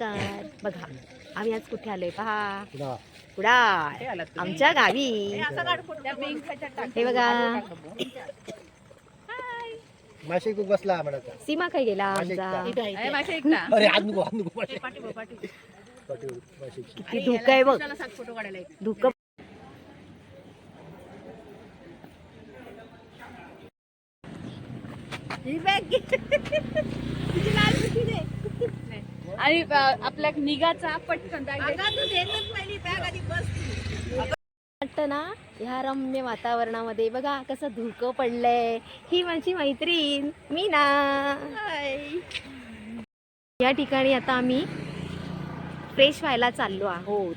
नमस्कार. बघा आम्ही आज कुठे आलोय? पहा. पुढा कुडाळ. आमच्या गावी. हे बघा. माशी खूप बसला सीमा काय गेला आमचा? अरे आज नको आज नको माशी. पाठीवर, माशी. किती धुक आहे बघ. धुक. आणि आपल्या निघाचा पटकन वाटतं ना ह्या रम्य वातावरणामध्ये. बघा कसं धुकं पडलंय. ही माझी मैत्रीण मी ना या ठिकाणी आता आम्ही फ्रेश व्हायला चाललो आहोत.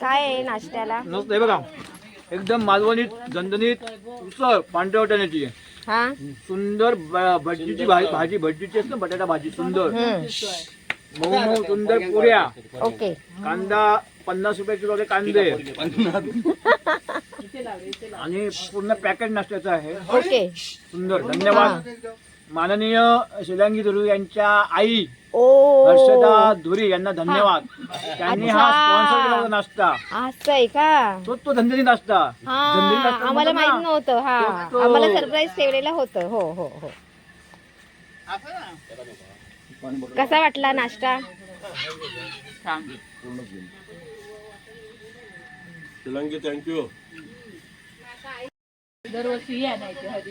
काय आहे नाश्त्याला? हे बघा. एकदम मालवणीत झणझणीत उसळ पांढऱ्या वाटाण्याची. हा? सुंदर ब- भज्जीची भाजी भाजी भज्जीची असते ना बटाटा भाजी सुंदर. मऊ मऊ सुंदर पुऱ्या. ओके. कांदा पन्नास रुपये किलो कांदे. आणि पूर्ण पॅकेट नाश्त्याचं आहे. ओके. सुंदर. धन्यवाद. माननीय शिलांगी धुरू यांच्या आई ओ. हर्षदा धुरी यांना धन्यवाद. त्यांनी हा. स्पॉन्सर केला होता नाश्ता. असं आहे का? तो तो धंदे नाश्ता. हा आम्हाला माहीत ना. नव्हतं हा. तो- आम्हाला सरप्राईज ठेवलेलं होतं. हो हो हो. कसा वाटला नाश्ता? शिलंगी थँक्यू दरवर्षी या नाही ते हळदी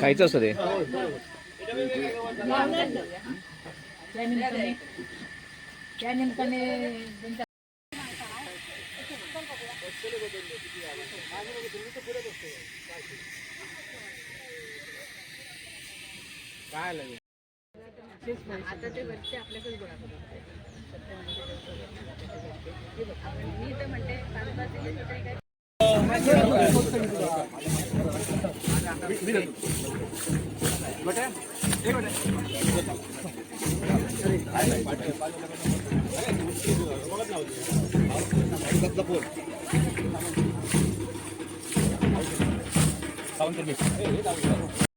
खायचं असतं ते त्या निमित्ताने त्या निमित्ताने त्यांच्या आता ते वरचे आपल्याकडे गोळा करून मी तर म्हणते तालुका काय mantener.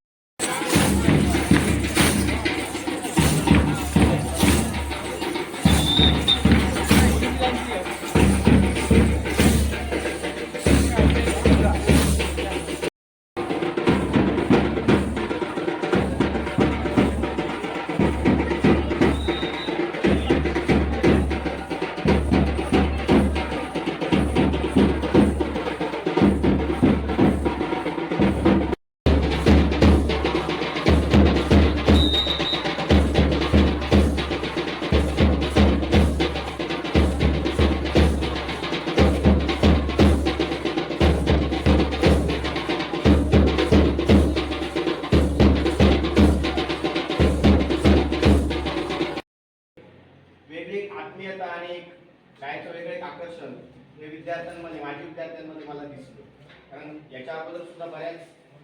विद्यार्थ्यांमध्ये माझ्या विद्यार्थ्यांमध्ये मला दिसतो कारण याच्या अगोदर सुद्धा बऱ्याच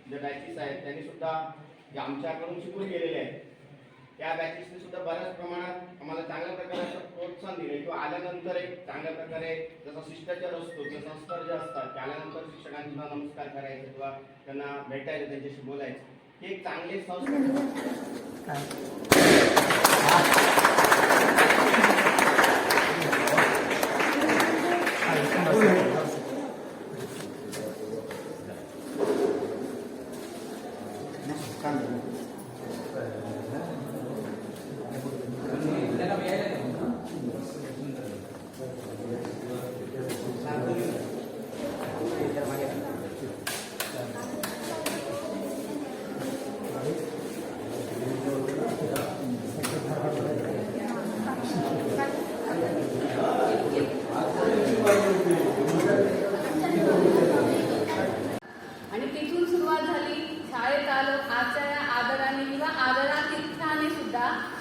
ज्या बॅचेस आहेत त्यांनी सुद्धा जे आमच्याकडून शिकून गेलेले आहेत त्या बॅचेसने सुद्धा बऱ्याच प्रमाणात आम्हाला चांगल्या प्रकारे असं प्रोत्साहन दिले किंवा आल्यानंतर एक चांगल्या प्रकारे जसा शिष्टाचार असतो जे संस्कार जे असतात ते आल्यानंतर शिक्षकांना नमस्कार करायचे किंवा त्यांना भेटायचं त्यांच्याशी बोलायचं हे एक चांगले संस्कार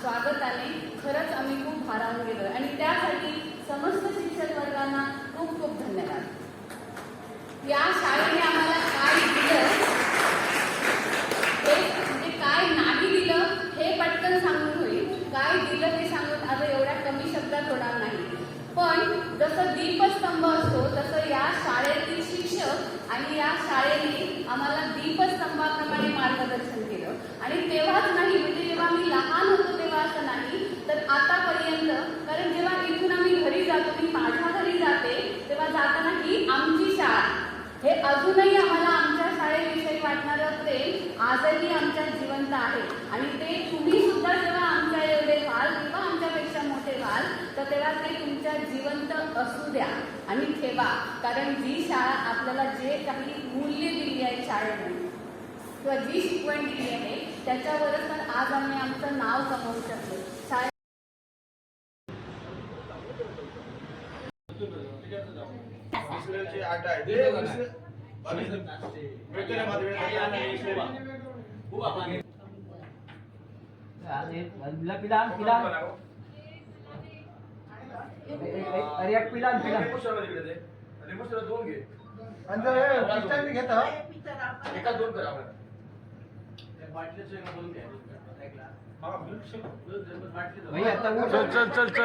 स्वागताने खरंच आम्ही खूप भारावून गेलो आणि त्यासाठी समस्त शिक्षक वर्गांना खूप खूप धन्यवाद. या शाळेने आम्हाला काय दिलं? म्हणजे काय नाही दिलं हे पटकन सांगून होईल. काय दिलं ते सांगून आता एवढ्या कमी शब्दात होणार नाही. पण जसं दीपस्तंभ असतो तसं या शाळेतील शिक्षक आणि या शाळेने आम्हाला दीपस्तंभ मार्गदर्शन केलं आणि तेव्हाच नाही म्हणजे जेव्हा मी लहान होतो तेव्हा असं नाही तर आतापर्यंत कारण जेव्हा इथून आम्ही घरी जातो मी माझ्या घरी जाते तेव्हा जाताना ही आमची शाळा हे अजूनही आम्हाला आमच्या शाळेविषयी वाटणारं प्रेम आजही आमच्यात जिवंत आहे आणि ते तुम्ही सुद्धा जेव्हा आमच्या एवढे व्हाल किंवा आमच्यापेक्षा मोठे व्हाल तर तेव्हा ते तुमच्या जिवंत असू द्या आणि ठेवा. कारण जी शाळा आपल्याला जे काही मूल्य दिली आहे शाळेने किंवा जी शिकवण दिली आहे त्याच्यावरच तर आज आम्ही आमचं नाव कमवू शकतो शाळे पिला पिला अरे एक पिला. पिला. आणि जर हे पिस्ता बी घेता एका दोन करा बाटलीचं दोन घ्या भाई आता चल चल चल.